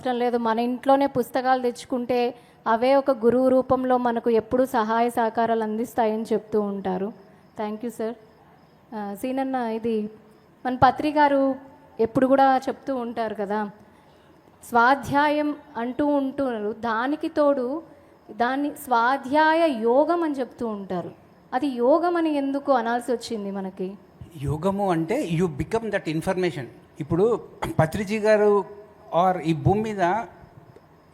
అవసరం లేదు. మన ఇంట్లోనే పుస్తకాలు తెచ్చుకుంటే అవే ఒక గురువు రూపంలో మనకు ఎప్పుడూ సహాయ సహకారాలు అందిస్తాయని చెప్తూ ఉంటారు. Thank you sir. సీనన్న ఇది మన పత్రి గారు ఎప్పుడు కూడా చెప్తూ ఉంటారు కదా స్వాధ్యాయం అంటూ ఉంటున్నారు. దానికి తోడు దాన్ని స్వాధ్యాయ యోగం అని చెప్తూ ఉంటారు. అది యోగం అని ఎందుకు అనాల్సి వచ్చింది మనకి? యోగము అంటే యు బికమ్ దట్ ఇన్ఫర్మేషన్. ఇప్పుడు పత్రిజీ గారు ఆర్ ఈ భూమి మీద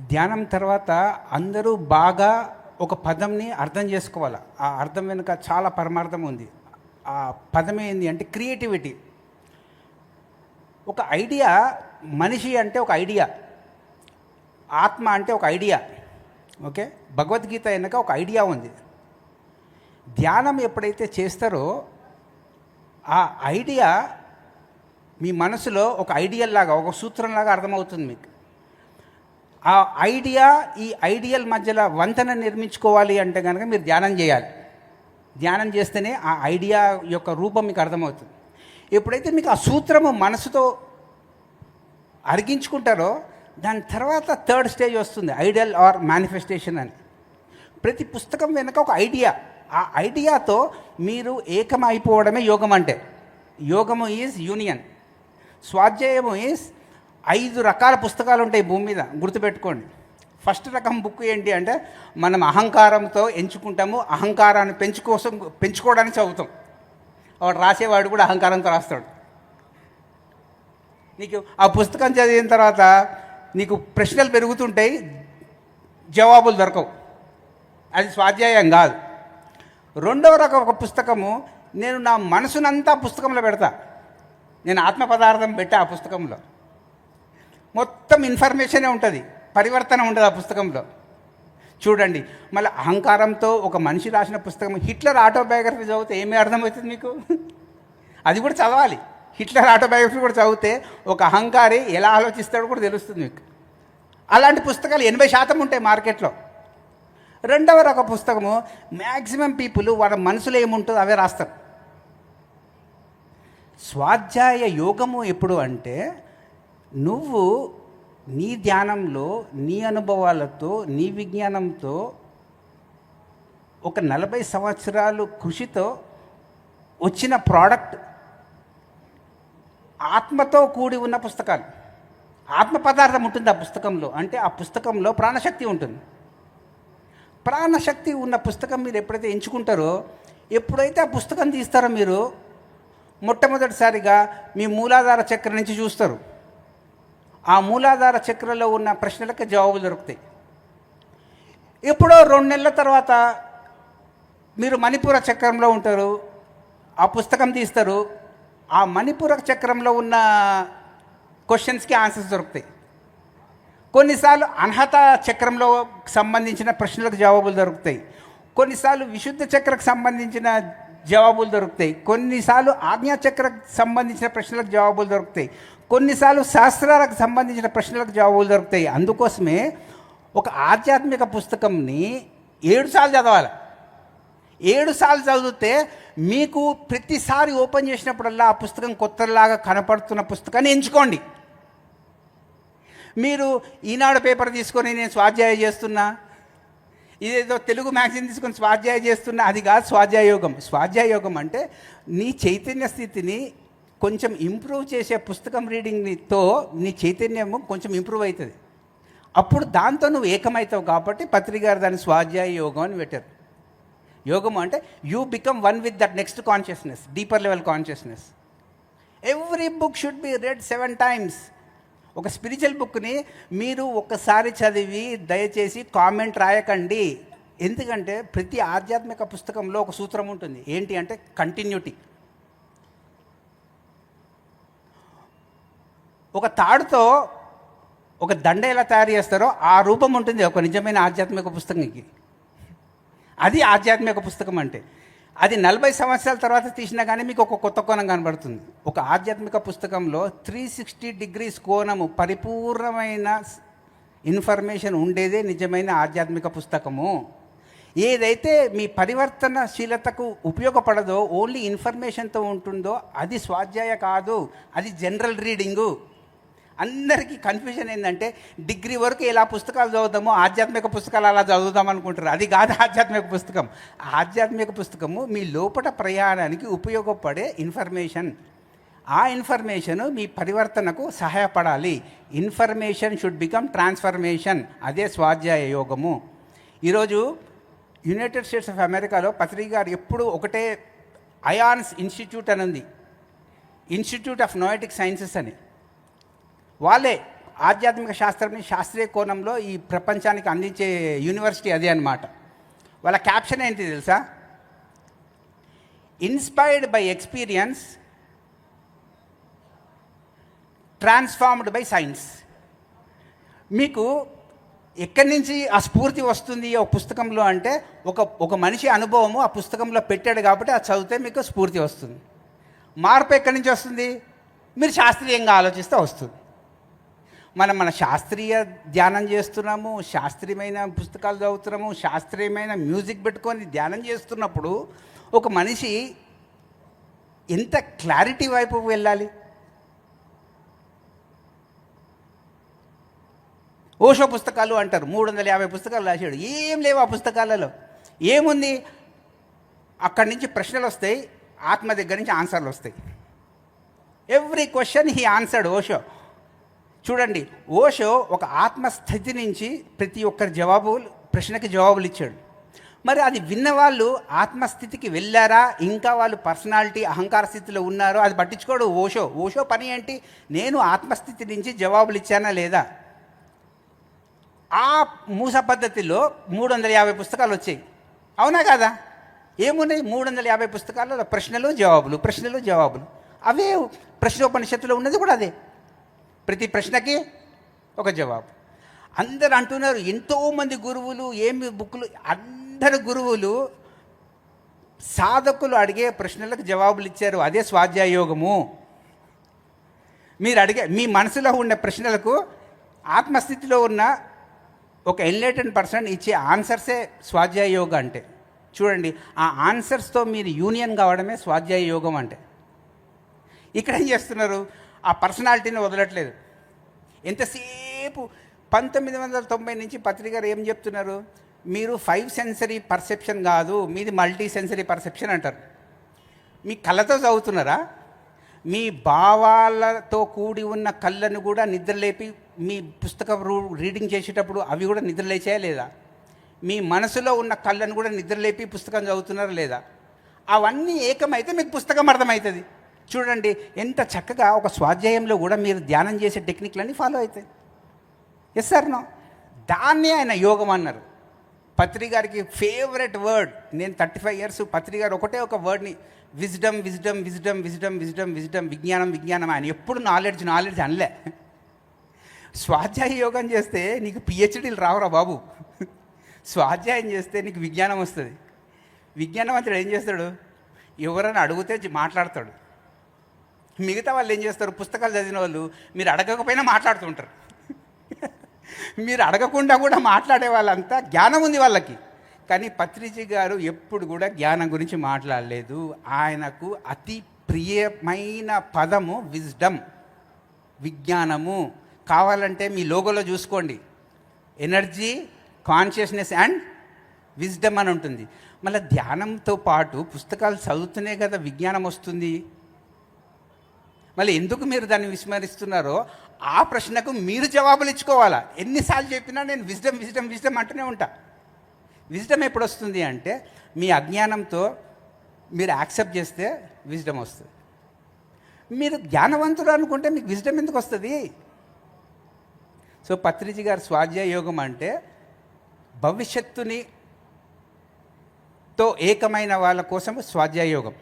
ధ్యానం తర్వాత అందరూ బాగా ఒక పదంని అర్థం చేసుకోవాలి. ఆ అర్థం వెనుక చాలా పరమార్థం ఉంది. ఆ పదం ఏంది అంటే క్రియేటివిటీ. ఒక ఐడియా మనిషి అంటే ఒక ఐడియా. ఆత్మ అంటే ఒక ఐడియా. ఓకే? భగవద్గీత వెనక ఒక ఐడియా ఉంది. ధ్యానం ఎప్పుడైతే చేస్తారో ఆ ఐడియా మీ మనసులో ఒక ఐడియల్ లాగా ఒక సూత్రంలాగా అర్థమవుతుంది మీకు. ఆ ఐడియా ఈ ఐడియల్ మధ్యలో వంతెన నిర్మించుకోవాలి అంటే కనుక మీరు ధ్యానం చేయాలి. ధ్యానం చేస్తేనే ఆ ఐడియా యొక్క రూపం మీకు అర్థమవుతుంది. ఎప్పుడైతే మీకు ఆ సూత్రము మనసుతో అరిగించుకుంటారో దాని తర్వాత థర్డ్ స్టేజ్ వస్తుంది ఐడియల్ ఆర్ మేనిఫెస్టేషన్ అని. ప్రతి పుస్తకం వెనుక ఒక ఐడియా. ఆ ఐడియాతో మీరు ఏకమైపోవడమే యోగం అంటే. యోగము ఈజ్ యూనియన్. స్వాధ్యాయము ఈజ్ ఐదు రకాల పుస్తకాలు ఉంటాయి భూమి మీద గుర్తుపెట్టుకోండి. ఫస్ట్ రకం బుక్ ఏంటి అంటే మనం అహంకారంతో ఎంచుకుంటాము అహంకారాన్ని పెంచుకోసం పెంచుకోవడానికి చదువుతాం. వాడు రాసేవాడు కూడా అహంకారంతో రాస్తాడు. నీకు ఆ పుస్తకం చదివిన తర్వాత నీకు ప్రశ్నలు పెరుగుతుంటాయి జవాబులు దొరకవు. అది స్వాధ్యాయం కాదు. రెండవ రకం ఒక పుస్తకము నేను నా మనసునంతా పుస్తకంలో పెడతా. నేను ఆత్మ పదార్థం పెట్టా ఆ పుస్తకంలో. మొత్తం ఇన్ఫర్మేషనే ఉంటుంది పరివర్తన ఉంటుంది ఆ పుస్తకంలో. చూడండి మళ్ళీ అహంకారంతో ఒక మనిషి రాసిన పుస్తకం హిట్లర్ ఆటోబయోగ్రఫీ చదివితే ఏమీ అర్థమవుతుంది మీకు? అది కూడా చదవాలి. హిట్లర్ ఆటోబయోగ్రఫీ కూడా చదివితే ఒక అహంకారి ఎలా ఆలోచిస్తాడో కూడా తెలుస్తుంది మీకు. అలాంటి పుస్తకాలు ఎనభై శాతం ఉంటాయి మార్కెట్లో. రెండవ రక పుస్తకము మ్యాక్సిమం పీపుల్ వాళ్ళ మనసులో ఏముంటుందో అవే రాస్తారు. స్వాధ్యాయ యోగము ఎప్పుడు అంటే నువ్వు నీ ధ్యానంలో నీ అనుభవాలతో నీ విజ్ఞానంతో ఒక నలభై సంవత్సరాలు కృషితో వచ్చిన ప్రోడక్ట్. ఆత్మతో కూడి ఉన్న పుస్తకాలు. ఆత్మ పదార్థం ఉంటుంది ఆ పుస్తకంలో. అంటే ఆ పుస్తకంలో ప్రాణశక్తి ఉంటుంది. ప్రాణశక్తి ఉన్న పుస్తకం మీరు ఎప్పుడైతే ఎంచుకుంటారో ఎప్పుడైతే ఆ పుస్తకం తీస్తారో మీరు మొట్టమొదటిసారిగా మీ మూలాధార చక్ర నుంచి చూస్తారు. ఆ మూలాధార చక్రలో ఉన్న ప్రశ్నలకు జవాబులు దొరుకుతాయి. ఎప్పుడో రెండు నెలల తర్వాత మీరు మణిపుర చక్రంలో ఉంటారు ఆ పుస్తకం తీస్తారు ఆ మణిపూర చక్రంలో ఉన్న క్వశ్చన్స్కి ఆన్సర్స్ దొరుకుతాయి. కొన్నిసార్లు అర్హత చక్రంలో సంబంధించిన ప్రశ్నలకు జవాబులు దొరుకుతాయి. కొన్నిసార్లు విశుద్ధ చక్రకు సంబంధించిన జవాబులు దొరుకుతాయి. కొన్నిసార్లు ఆజ్ఞాచక్రకు సంబంధించిన ప్రశ్నలకు జవాబులు దొరుకుతాయి. కొన్నిసార్లు శాస్త్రాలకు సంబంధించిన ప్రశ్నలకు జవాబులు దొరుకుతాయి. అందుకోసమే ఒక ఆధ్యాత్మిక పుస్తకంని ఏడు సార్లు చదవాలి. ఏడు సార్లు చదివితే మీకు ప్రతిసారి ఓపెన్ చేసినప్పుడల్లా ఆ పుస్తకం కొత్తలాగా కనపడుతున్న పుస్తకాన్ని ఎంచుకోండి. మీరు ఈనాడు పేపర్ తీసుకొని నేను స్వాధ్యాయం చేస్తున్నా ఇదేదో తెలుగు మ్యాగజైన్ తీసుకొని స్వాధ్యాయ చేస్తున్న అది కాదు స్వాధ్యాయ యోగం స్వాధ్యాయ యోగం అంటే నీ చైతన్య స్థితిని కొంచెం ఇంప్రూవ్ చేసే పుస్తకం రీడింగ్తో నీ చైతన్యము కొంచెం ఇంప్రూవ్ అవుతుంది. అప్పుడు దాంతో నువ్వు ఏకమవుతావు కాబట్టి పత్రికారు దాన్ని స్వాధ్యాయ యోగం అని పెట్టారు. యోగం అంటే you become one with that next consciousness deeper level consciousness every book should be read seven times ఒక స్పిరిచువల్ బుక్ని మీరు ఒక్కసారి చదివి దయచేసి కామెంట్ రాయకండి. ఎందుకంటే ప్రతి ఆధ్యాత్మిక పుస్తకంలో ఒక సూత్రం ఉంటుంది. ఏంటి అంటే కంటిన్యూటీ ఒక తాడుతో ఒక దండ ఎలా తయారు చేస్తారో ఆ రూపం ఉంటుంది ఒక నిజమైన ఆధ్యాత్మిక పుస్తకంకి. అది ఆధ్యాత్మిక పుస్తకం అంటే. అది నలభై సంవత్సరాల తర్వాత తీసినా కానీ మీకు ఒక కొత్త కోణం కనబడుతుంది. ఒక ఆధ్యాత్మిక పుస్తకంలో త్రీ సిక్స్టీ డిగ్రీస్ కోణము పరిపూర్ణమైన ఇన్ఫర్మేషన్ ఉండేదే నిజమైన ఆధ్యాత్మిక పుస్తకము. ఏదైతే మీ పరివర్తనశీలతకు ఉపయోగపడదో ఓన్లీ ఇన్ఫర్మేషన్తో ఉంటుందో అది స్వాధ్యాయ కాదు అది జనరల్ రీడింగు. అందరికీ కన్ఫ్యూజన్ ఏంటంటే డిగ్రీ వరకు ఇలా పుస్తకాలు చదువుతామో ఆధ్యాత్మిక పుస్తకాలు అలా చదువుదాం అనుకుంటారు. అది కాదు ఆధ్యాత్మిక పుస్తకం. ఆధ్యాత్మిక పుస్తకము మీ లోపల ప్రయాణానికి ఉపయోగపడే ఇన్ఫర్మేషన్ ఆ ఇన్ఫర్మేషన్ మీ పరివర్తనకు సహాయపడాలి. ఇన్ఫర్మేషన్ షుడ్ బికమ్ ట్రాన్స్ఫర్మేషన్ అదే స్వాధ్యాయ యోగము. ఈరోజు యునైటెడ్ స్టేట్స్ ఆఫ్ అమెరికాలో పత్రిక గారు ఎప్పుడు ఒకటే అయాన్స్ ఇన్స్టిట్యూట్ అని ఉంది. ఇన్స్టిట్యూట్ ఆఫ్ నోయటిక్ సైన్సెస్ అని. వాళ్ళే ఆధ్యాత్మిక శాస్త్రాన్ని శాస్త్రీయ కోణంలో ఈ ప్రపంచానికి అందించే యూనివర్సిటీ అదే అన్నమాట. వాళ్ళ క్యాప్షన్ ఏంటి తెలుసా? Inspired by experience transformed by science మీకు ఎక్కడి నుంచి ఆ స్ఫూర్తి వస్తుంది ఒక పుస్తకంలో అంటే ఒక ఒక మనిషి అనుభవము ఆ పుస్తకంలో పెట్టాడు కాబట్టి అది చదివితే మీకు స్ఫూర్తి వస్తుంది. మార్పు ఎక్కడి నుంచి వస్తుంది? మీరు శాస్త్రీయంగా ఆలోచిస్తే వస్తుంది. మనం మన శాస్త్రీయ ధ్యానం చేస్తున్నాము శాస్త్రీయమైన పుస్తకాలు చదువుతున్నాము శాస్త్రీయమైన మ్యూజిక్ పెట్టుకొని ధ్యానం చేస్తున్నప్పుడు ఒక మనిషి ఎంత క్లారిటీ వైపు వెళ్ళాలి? ఓషో పుస్తకాలు అంటారు మూడు వందల యాభై పుస్తకాలు రాశాడు. ఏం లేవు ఆ పుస్తకాలలో. ఏముంది? అక్కడి నుంచి ప్రశ్నలు వస్తాయి ఆత్మ దగ్గర నుంచి ఆన్సర్లు వస్తాయి. Every question he answered Osho. చూడండి ఓషో ఒక ఆత్మస్థితి నుంచి ప్రతి ఒక్కరి జవాబు ప్రశ్నకి జవాబులు ఇచ్చాడు. మరి అది విన్నవాళ్ళు ఆత్మస్థితికి వెళ్ళారా? ఇంకా వాళ్ళు పర్సనాలిటీ అహంకార స్థితిలో ఉన్నారో? అది పట్టించుకోడు ఓషో. ఓషో పని ఏంటి? నేను ఆత్మస్థితి నుంచి జవాబులు ఇచ్చానా లేదా? ఆ మూస పద్ధతిలో మూడు వందల యాభై పుస్తకాలు వచ్చాయి. అవునా కదా? ఏమున్నాయి? మూడు వందల యాభై పుస్తకాల్లో ప్రశ్నలు జవాబులు ప్రశ్నలు జవాబులు. అవే ప్రశ్నోపనిషత్తులో ఉన్నది కూడా అదే. ప్రతి ప్రశ్నకి ఒక జవాబు. అందరు అంటున్నారు ఎంతోమంది గురువులు ఏమి బుక్కులు అందరు గురువులు సాధకులు అడిగే ప్రశ్నలకు జవాబులు ఇచ్చారు అదే స్వాధ్యాయ యోగము మీరు అడిగే మీ మనసులో ఉన్న ప్రశ్నలకు ఆత్మస్థితిలో ఉన్న ఒక ఎన్లైటెన్ పర్సన్ ఇచ్చే ఆన్సర్సే స్వాధ్యాయ యోగం అంటే. చూడండి ఆ ఆన్సర్స్తో మీరు యూనియన్ కావడమే స్వాధ్యాయ యోగం అంటే. ఇక్కడ ఏం చేస్తున్నారు? ఆ పర్సనాలిటీని వదలట్లేదు. ఎంతసేపు పంతొమ్మిది వందల తొంభై నుంచి పత్రికారు ఏం చెప్తున్నారు? మీరు ఫైవ్ సెన్సరీ పర్సెప్షన్ కాదు మీది మల్టీ సెన్సరీ పర్సెప్షన్ అంటారు. మీ కళ్ళతో చదువుతున్నారా? మీ భావాలతో కూడి ఉన్న కళ్ళను కూడా నిద్రలేపి మీ పుస్తకం రూ- రీడింగ్ చేసేటప్పుడు అవి కూడా నిద్రలేచాయా లేదా? మీ మనసులో ఉన్న కళ్ళను కూడా నిద్రలేపి పుస్తకం చదువుతున్నారా లేదా? అవన్నీ ఏకమైతే మీకు పుస్తకం అర్థమవుతుంది. చూడండి ఎంత చక్కగా ఒక స్వాధ్యాయంలో కూడా మీరు ధ్యానం చేసే టెక్నిక్లన్నీ ఫాలో అవుతాయి. ఎస్ సార్ నో దాన్నే ఆయన యోగం అన్నారు. పత్రి గారికి ఫేవరెట్ వర్డ్ నేను థర్టీ ఫైవ్ ఇయర్స్ పత్రి గారు ఒకటే ఒక వర్డ్ని wisdom wisdom wisdom wisdom wisdom wisdom విజ్ఞానం విజ్ఞానం ఆయన ఎప్పుడు నాలెడ్జ్ నాలెడ్జ్ అనలే. స్వాధ్యాయ యోగం చేస్తే నీకు పిహెచ్డీలు రావురా బాబు. స్వాధ్యాయం చేస్తే నీకు విజ్ఞానం వస్తుంది. విజ్ఞానవంతుడు ఏం చేస్తాడు? ఎవరైనా అడిగితే మాట్లాడతాడు. మిగతా వాళ్ళు ఏం చేస్తారు? పుస్తకాలు చదివిన వాళ్ళు మీరు అడగకపోయినా మాట్లాడుతుంటారు మీరు అడగకుండా కూడా మాట్లాడే వాళ్ళంతా జ్ఞానం ఉంది వాళ్ళకి. కానీ పత్రిజీ గారు ఎప్పుడు కూడా జ్ఞానం గురించి మాట్లాడలేదు. ఆయనకు అతి ప్రియమైన పదము విజ్డమ్ విజ్ఞానము. కావాలంటే మీ లోగోలో చూసుకోండి. ఎనర్జీ కాన్షియస్నెస్ అండ్ విజ్డమ్ అని ఉంటుంది. మళ్ళీ ధ్యానంతో పాటు పుస్తకాలు చదువుతూనే కదా విజ్ఞానం వస్తుంది. మళ్ళీ ఎందుకు మీరు దాన్ని విస్మరిస్తున్నారో ఆ ప్రశ్నకు మీరు జవాబులు ఇచ్చుకోవాలా? ఎన్నిసార్లు చెప్పినా నేను విజ్డమ్ విజ్డమ్ విజ్డమ్ అంటూనే ఉంటా. విజ్డమ్ ఎప్పుడు వస్తుంది అంటే మీ అజ్ఞానంతో మీరు యాక్సెప్ట్ చేస్తే విజ్డమ్ వస్తుంది. మీరు జ్ఞానవంతుడు అనుకుంటే మీకు విజ్డమ్ ఎందుకు వస్తుంది? సో పత్రిజీ గారు స్వాధ్యాయ యోగం అంటే భవిష్యత్తుని తో ఏకమైన వాళ్ళ కోసం స్వాధ్యాయ యోగం.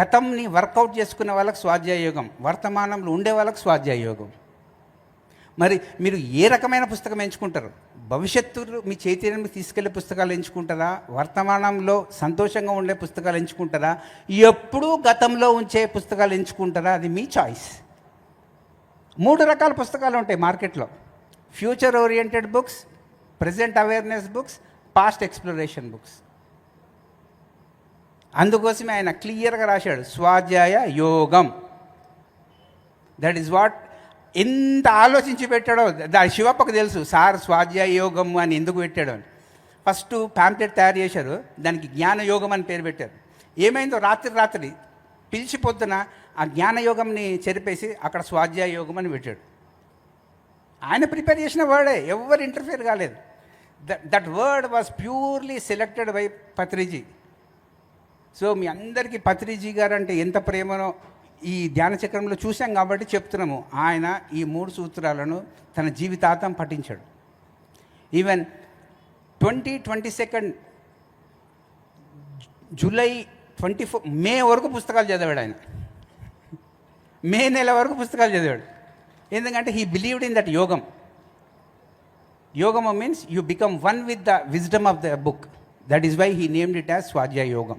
గతంని వర్కౌట్ చేసుకున్న వాళ్ళకి స్వాధ్యాయ యోగం వర్తమానంలో ఉండే వాళ్ళకి స్వాధ్యాయ యోగం. మరి మీరు ఏ రకమైన పుస్తకం ఎంచుకుంటారు? భవిష్యత్తులో మీ చైతన్యం తీసుకెళ్ళే పుస్తకాలు ఎంచుకుంటారా? వర్తమానంలో సంతోషంగా ఉండే పుస్తకాలు ఎంచుకుంటారా? ఎప్పుడూ గతంలో ఉంచే పుస్తకాలు ఎంచుకుంటారా? అది మీ చాయిస్ మూడు రకాల పుస్తకాలు ఉంటాయి మార్కెట్లో. Future oriented books present awareness books past exploration books. అందుకోసమే ఆయన క్లియర్గా రాశాడు స్వాధ్యాయ యోగం. దట్ ఈస్ వాట్ ఎంత ఆలోచించి పెట్టాడో దా శివప్పకు తెలుసు సార్ స్వాధ్యాయ యోగం అని ఎందుకు పెట్టాడు? అని. ఫస్ట్ ప్యాంప్లెట్ తయారు చేశారు దానికి జ్ఞాన యోగం అని పేరు పెట్టారు. ఏమైందో రాత్రి రాత్రి పిలిచి పొద్దున ఆ జ్ఞాన యోగంని చెరిపేసి అక్కడ స్వాధ్యాయ యోగం అని పెట్టాడు. ఆయన ప్రిపేర్ చేసిన వర్డే ఎవరు ఇంటర్ఫియర్ కాలేదు. That word was purely selected by Patriji so మీ అందరికీ పత్రిజీ గారు అంటే ఎంత ప్రేమనో ఈ ధ్యాన చక్రంలో చూసాం కాబట్టి చెప్తున్నాము. ఆయన ఈ మూడు సూత్రాలను తన జీవితాంతం పఠించాడు. Even twenty twenty second July twenty four May వరకు పుస్తకాలు చదివాడు ఆయన. మే నెల వరకు పుస్తకాలు చదివాడు. ఎందుకంటే హీ బిలీవ్డ్ ఇన్ దట్ యోగం యోగం means you become one with the wisdom of the book that is why he named it as స్వాధ్యాయ యోగం